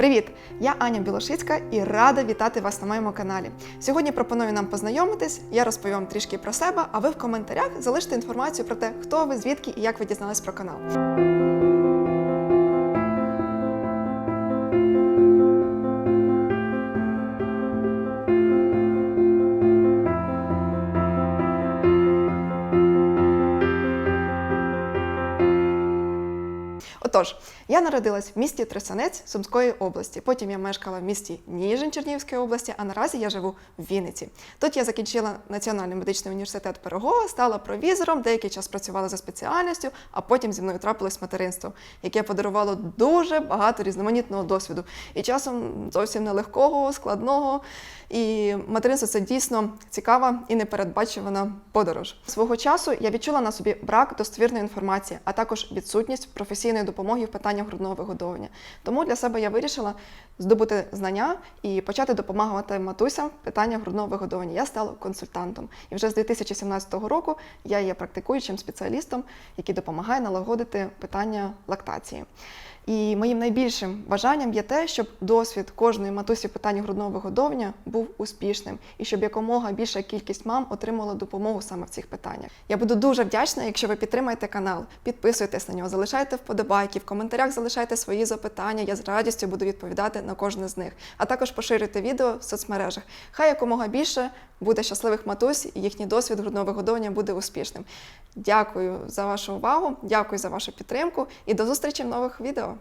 Привіт! Я Аня Білошицька і рада вітати вас на моєму каналі. Сьогодні пропоную нам познайомитись. Я розповім трішки про себе, а ви в коментарях залиште інформацію про те, хто ви, звідки і як ви дізнались про канал. Отож, я народилась в місті Тресанець Сумської області. Потім я мешкала в місті Ніжин Чернігівської області, а наразі я живу в Вінниці. Тут я закінчила Національний медичний університет Пирогова, стала провізором, деякий час працювала за спеціальністю, а потім зі мною трапилось материнство, яке подарувало дуже багато різноманітного досвіду. І часом зовсім нелегкого, складного. І материнство це дійсно цікава і непередбачувана подорож. Свого часу я відчула на собі брак достовірної інформації, а також відсутність професійної допомоги в питаннях грудного вигодовування. Тому для себе я вирішила здобути знання і почати допомагати матусям в питаннях грудного вигодовування. Я стала консультантом. І вже з 2017 року я є практикуючим спеціалістом, який допомагає налагодити питання лактації. І моїм найбільшим бажанням є те, щоб досвід кожної матусі в грудного вигодовування був успішним і щоб якомога більша кількість мам отримала допомогу саме в цих питаннях. Я буду дуже вдячна, якщо ви підтримаєте канал, підписуйтесь на нього, залишайте вподобайки, в коментарях залишайте свої запитання. Я з радістю буду відповідати на кожне з них. А також поширюйте відео в соцмережах. Хай якомога більше буде щасливих матусь і їхній досвід грудного вигодовування буде успішним. Дякую за вашу увагу, дякую за вашу підтримку і до зустрічі в нових відео.